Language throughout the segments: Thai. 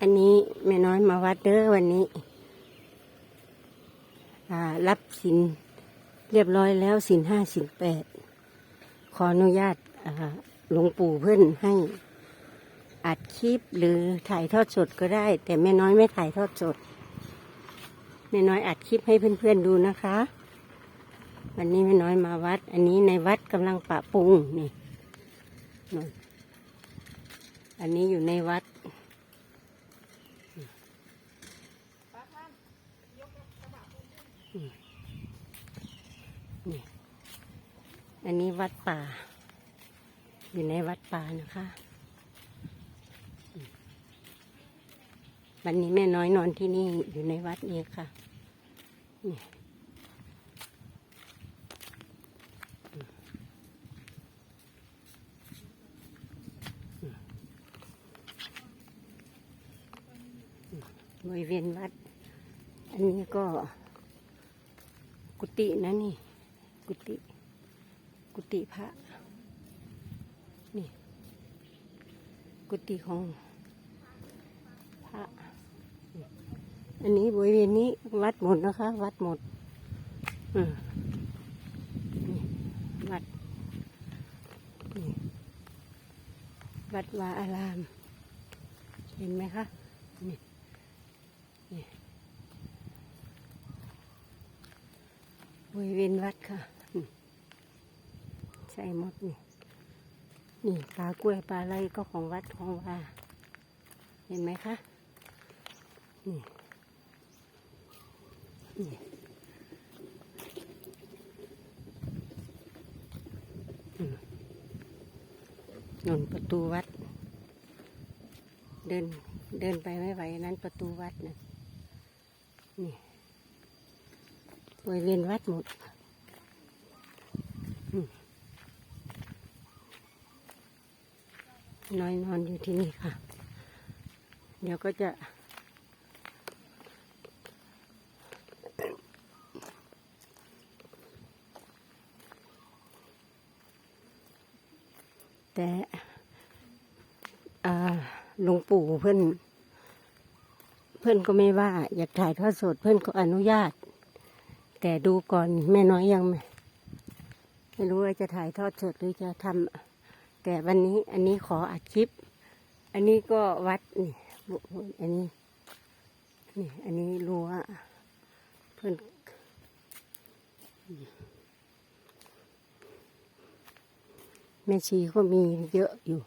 อันนี้แม่น้อยมาวัดเด้อวันนี้รับสินเรียบร้อยแล้วสินห้าสินแปดขออนุญาตหลวงปู่เพื่อนให้อัดคลิปหรือถ่ายทอดสดก็ได้ แต่แม่น้อยไม่ถ่ายทอดสดแม่น้อยอัดคลิปให้เพื่อนๆดูนะคะ วันนี้แม่น้อยมาวัด อันนี้ในวัดกำลังปะปรุงนี่อันนี้อยู่ในวัด นี่ อันนี้วัดป่า อยู่ในวัดป่านะคะ วันนี้แม่น้อยนอนที่นี่อยู่ในวัดนี้ค่ะ นี่บริเวณวัด อันนี้ก็ กุฏินะนี่ กุฏิกุฏิพระ นี่ กุฏิของพระ อันนี้บริเวณนี้วัดหมดนะคะ วัดหมดอืมวัดวัดวาอาราม เห็นไหมคะ นี่นี่ บริเวณวัดค่ะใช่หมดนี่ นี่ปลากล้วยปลาอะไรก็ของวัดของว่าเห็นไหมคะ นี่ นี่นนประตูวัด เดิน เดินไปไม่ไหวนั้นประตูวัดนะนี่ บริเวณวัดหมดนอยนอนอยู่ที่นี่ค่ะ เดี๋ยวก็จะ แต่หลวงปู่เพื่อน เพื่อนก็ไม่ว่า อยากถ่ายทอดสดเพื่อนก็อนุญาต แต่ดูก่อนแม่น้อยยัง ไม่รู้ว่าจะถ่ายทอดสดหรือจะทำแต่วันนี้อันนี้ขออัดคลิป อันนี้ก็วัดนี่อันนี้นี่อันนี้รั้วเพื่อนแม่ชีก็มีเยอะอยู่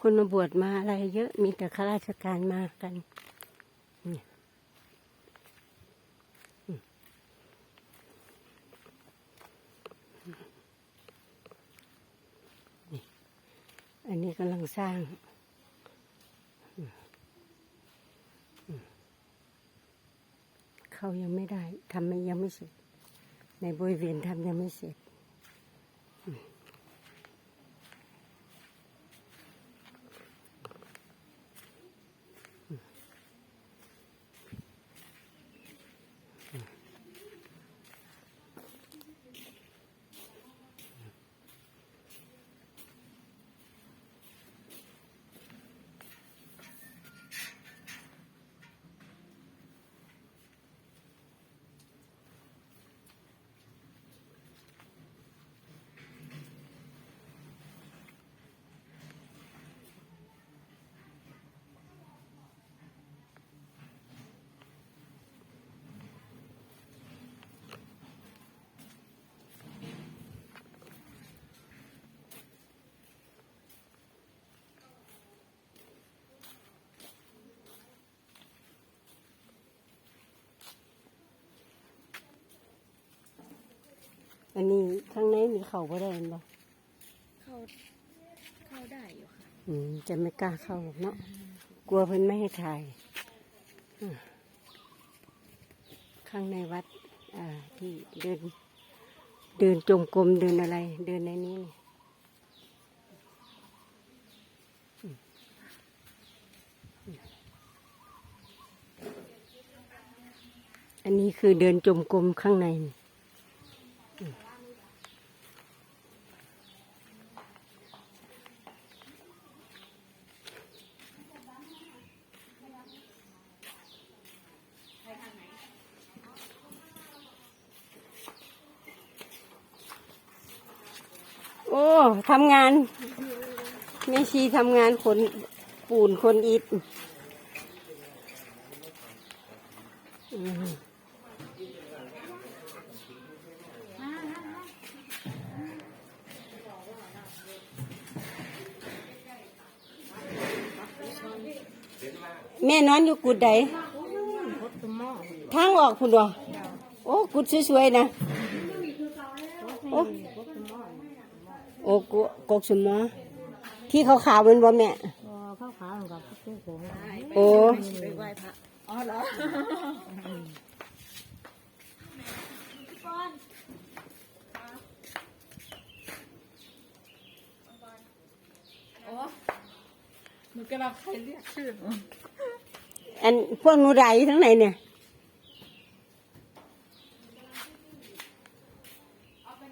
คนมาบวชมาอะไรเยอะมีแต่ข้าราชการมากัน อันนี้กำลังสร้างเขายังไม่ได้ทำยังไม่เสร็จ ในบริเวณทำยังไม่เสร็จ อันนี้ข้างในมีเขาบ่ได้เห็นบ่เข้าเข้าได้อยู่ค่ะอืมจะไม่กล้าเข้าหรอกเนาะกลัวเพิ่นไม่ให้ถ่ายอืมข้างในวัด อ่า ที่เดิน เดินจงกรมเดินอะไร เดินในนี้นี่อืมอันนี้คือเดินจมกรมข้างในนี่ ทำงาน แม่ชีทำงานคนปูนคนอิฐอืมแม่นอนอยู่กุดใดทางออกคุณวะโอ้ กุดสวยๆนะ โอ้ โอ้กุกกสมอที่ขาวๆมันบ่แม่ข้าวขาวกับข้าวโค้งโอ้ไปไหว้พระอ๋อเหรออ๋อหนูกำลังใครเรียกชื่อหนูอันพวกหนูไรทั้งไหนเนี่ย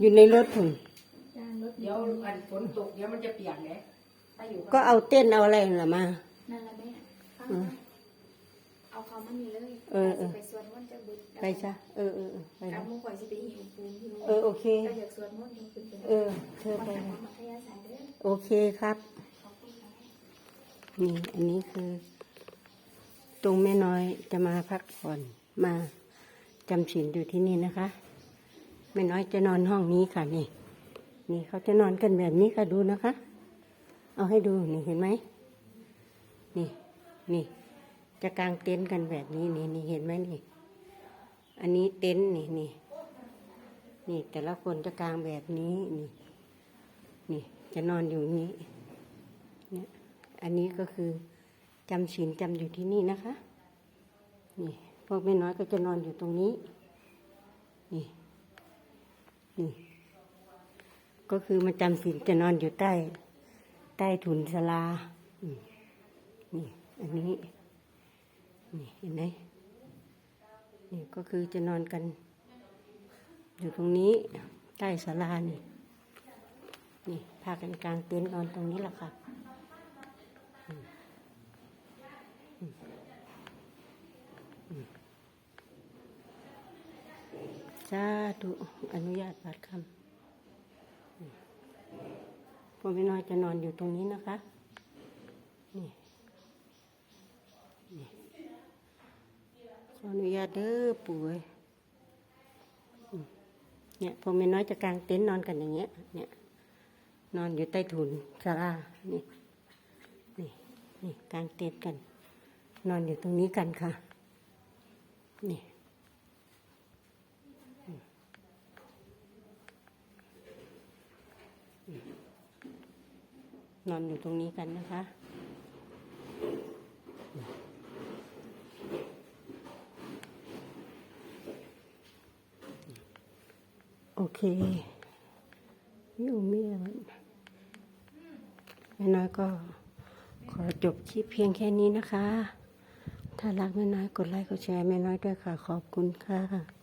อยู่ในรถผมเดี๋ยวอันฝนตกเดี๋ยวมันจะเปียกเลยถ้าอยู่ก็เอาเต้นเอาอะไรน่ะมา นั่นแหละแม่ฟังอืมเอาเขามานี่เลยเออเออ ไปสวดมนต์จะบุญไปซะเออเออเออไปเอานะมุกข่อยสิไปหิวปูนหิวเออโอเค ก็อยากสวดมนต์ทั้งคืนเป็นเออ เธอไปไปนะ มัธยาศัยเด้อ โอเคครับ นี่ อันนี้คือ ตรงแม่น้อยจะมาพักผ่อนมาจำศีลอยู่ที่นี่นะคะ แม่น้อยจะนอนห้องนี้ค่ะนี่ นี่เขาจะนอนกันแบบนี้ค่ะดูนะคะ เอาให้ดูนี่เห็นไหมนี่นี่ จะกางเต็นท์กันแบบนี้นี่นี่เห็นไหมนี่ อันนี้เต็นท์นี่นี่นี่แต่ละคนจะกางแบบนี้นี่ นี่จะนอนอยู่นี้เนี่ยอันนี้ก็คือจำศีลจำอยู่ที่นี่นะคะ นี่พวกแม่น้อยก็จะนอนอยู่ตรงนี้ นี่ นี่ก็คือมาจำศีลจะนอนอยู่ใต้ ใต้ถุนศาลานี่อันนี้นี่เห็นไหมนี่ก็คือจะนอนกัน อยู่ตรงนี้ใต้ศาลานี่นี่พากันกลางเต็นท์นอนตรงนี้แหละค่ะอืมอืมอืม สาธุอนุญาตบัตรคำพวกไม่น้อยจะนอนอยู่ตรงนี้นะคะ นี่นี่ขออนุญาตเด้อปู่เอ้ยเนี่ยพวกไม่น้อยจะกางเต็นท์นอนกันอย่างเงี้ย เนี่ย นอนอยู่ใต้ถุนศาลานี่นี่นี่กางเต็นท์กัน นอนอยู่ตรงนี้กันค่ะ นี่อืมอืม นอนอยู่ตรงนี้กันนะคะ โอเคยู่เมียมันแม่น้อยก็ขอจบคลิปเพียงแค่นี้นะคะ ถ้ารักแม่น้อยกดไลค์กดแชร์แม่น้อยด้วยค่ะ ขอบคุณค่ะ